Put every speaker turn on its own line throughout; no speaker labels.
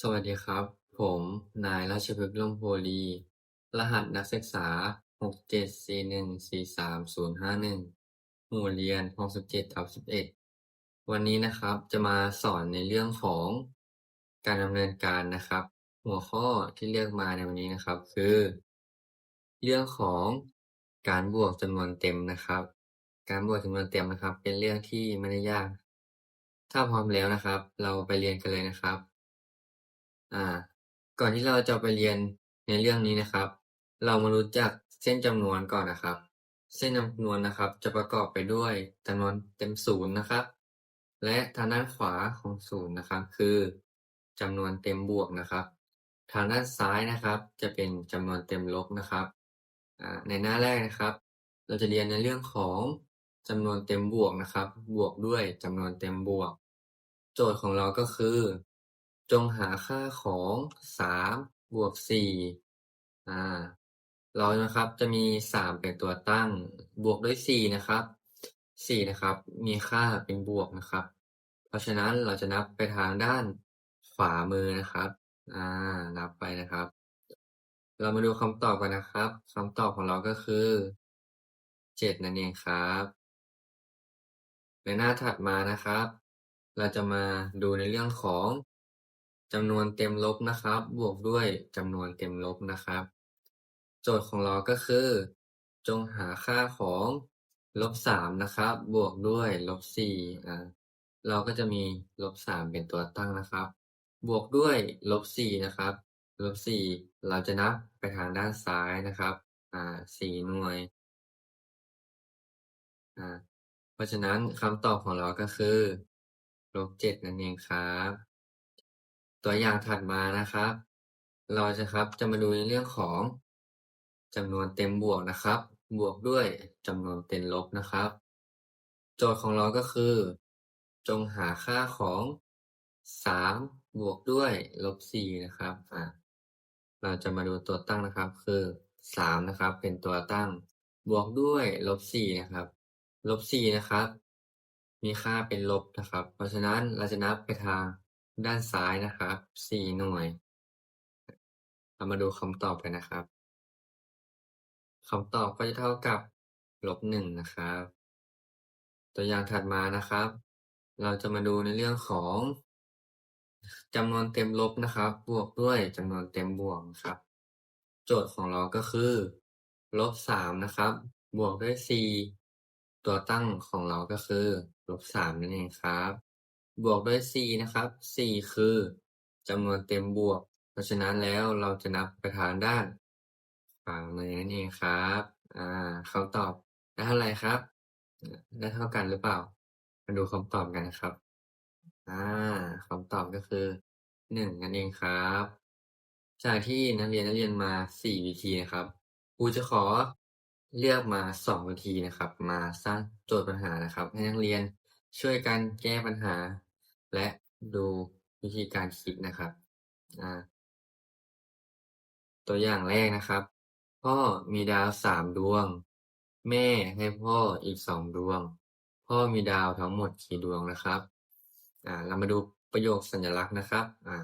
สวัสดีครับ ผม นายราชพฤกษ์ ร่มโพลี รหัสนักศึกษา หกเจ็ดสี่หนึ่งสี่สามศูนย์ห้าหนึ่ง หมู่เรียนหกสิบเจ็ดทับสิบเอ็ด วันนี้นะครับจะมาสอนในเรื่องของการดำเนินการนะครับ หัวข้อที่เลือกมาในวันนี้นะครับคือ เรื่องของการบวกจำนวนเต็มนะครับ การบวกจำนวนเต็มนะครับ เป็นเรื่องที่ไม่ได้ยาก ถ้าพร้อมแล้วนะครับ เราไปเรียนกันเลยนะครับ อ่า ก่อนที่เราจะไปเรียนในเรื่องนี้นะครับ เรามารู้จักเส้นจำนวนก่อนนะครับ เส้นจำนวนนะครับ จะประกอบไปด้วยจำนวนเต็มศูนย์นะครับ และทางด้านขวาของศูนย์นะครับ คือจำนวนเต็มบวกนะครับ ทางด้านซ้ายนะครับ จะเป็นจำนวนเต็มลบนะครับในหน้าแรกนะครับ เราจะเรียนในเรื่องของจำนวนเต็มบวกนะครับ บวกด้วยจำนวนเต็มบวก โจทย์ของเราก็คือ จงหาค่าของสามบวกสี่ อ่า เรานะครับจะมีสามเป็นตัวตั้ง บวกด้วยสี่นะครับสี่นะครับ มีค่าเป็นบวกนะครับ เพราะฉะนั้นเราจะนับไปทางด้านขวามือนะครับ อ่า นับไปนะครับ เรามาดูคำตอบกันนะครับคำตอบของเราก็คือเจ็ดนั่นเองครับ ในหน้าถัดมานะครับ เราจะมาดูในเรื่องของ จำนวนเต็มลบนะครับ บวกด้วยจำนวนเต็มลบนะครับ โจทย์ของเราก็คือ จงหาค่าของลบสามนะครับ บวกด้วยลบสี่อ่าเราก็จะมีลบสามเป็นตัวตั้งนะครับ บวกด้วยลบสี่นะครับลบสี่เราจะนับไปทางด้านซ้ายนะครับอ่าสี่หน่วยอ่าเพราะฉะนั้นคำตอบของเราก็คือลบเจ็ดนั่นเองครับ ตัวอย่างถัดมานะครับ เราจะครับจะมาดูในเรื่องของจำนวนเต็มบวกนะครับ บวกด้วยจำนวนเต็มลบนะครับ โจทย์ของเราก็คือ จงหาค่าของสามบวกด้วยลบสี่นะครับอ่าเราจะมาดูตัวตั้งนะครับ คือสามนะครับ เป็นตัวตั้ง บวกด้วยลบสี่นะครับลบสี่นะครับ มีค่าเป็นลบนะครับ เพราะฉะนั้นเราจะนับไปทาง ด้านซ้ายนะครับ สี่หน่วย เรามาดูคำตอบกันนะครับคำตอบก็จะเท่ากับลบหนึ่งนะครับ ตัวอย่างถัดมานะครับ เราจะมาดูในเรื่องของจำนวนเต็มลบนะครับ บวกด้วยจำนวนเต็มบวกครับ โจทย์ของเราก็คือลบสามนะครับ บวกด้วยสี่ตัวตั้งของเราก็คือลบสามนั่นเองครับ บวกด้วยสี่นะครับสี่คือจำนวนเต็มบวก เพราะฉะนั้นแล้วเราจะนับไปทางด้านขวามือนั่นเองครับ อ่าคำตอบได้เท่าไรครับ ได้เท่ากันหรือเปล่า มาดูคำตอบกันนะครับ อ่าคำตอบก็คือหนึ่งนั่นเองครับ จากที่นักเรียนนักเรียนมาสี่วิธีนะครับครูจะขอเลือกมาสองวิธีนะครับ มาสร้างโจทย์ปัญหานะครับ ให้นักเรียนช่วยกันแก้ปัญหา และดูวิธีการคิดนะครับ อ่า ตัวอย่างแรกนะครับ พ่อมีดาวสามดวง แม่ให้พ่ออีกสองดวง พ่อมีดาวทั้งหมดกี่ดวงนะครับ อ่า เรามาดูประโยคสัญลักษณ์นะครับ อ่า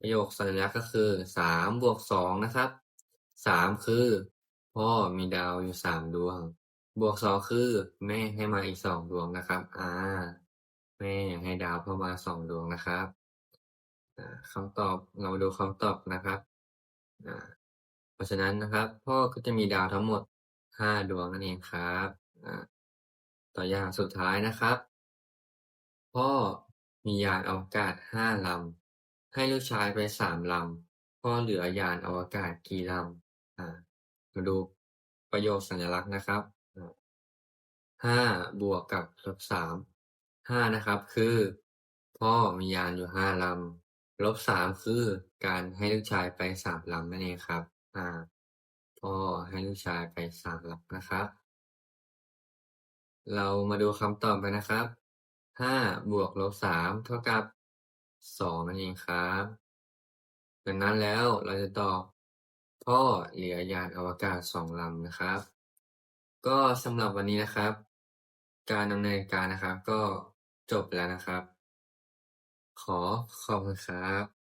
ประโยคสัญลักษณ์ก็คือสามบวกสองนะครับสามคือ พ่อมีดาวอยู่สามดวง บวกสองคือ แม่ให้มาอีกสองดวงนะครับ อ่า แม่อยากให้ดาวเข้ามาสองดวงนะครับคำตอบเรามาดูคำตอบนะครับเพราะฉะนั้นนะครับ พ่อก็จะมีดาวทั้งหมดห้าดวงนั่นเองครับตัวอย่างสุดท้ายนะครับ พ่อมียานอวกาศห้าลำให้ลูกชายไปสามลำพ่อเหลือยานอวกาศกี่ลำมาดูประโยคสัญลักษณ์นะครับห้าบวกกับลบสาม ห้า นะครับ คือ พ่อมียานอยู่ห้าลำ ลบสาม คือการให้ลูกชายไปสามลำนั่นเองครับ อ่า พ่อให้ลูกชายไปสามลำนะครับ เรามาดูคำตอบกันนะครับห้าบวกลบสามเท่ากับสองนั่นเองครับดังนั้นแล้วเราจะตอบพ่อเหลือยานอวกาศสองลำนะครับ ก็สำหรับวันนี้นะครับ การดำเนินการนะครับก็ จบแล้วนะครับ ขอขอบคุณครับ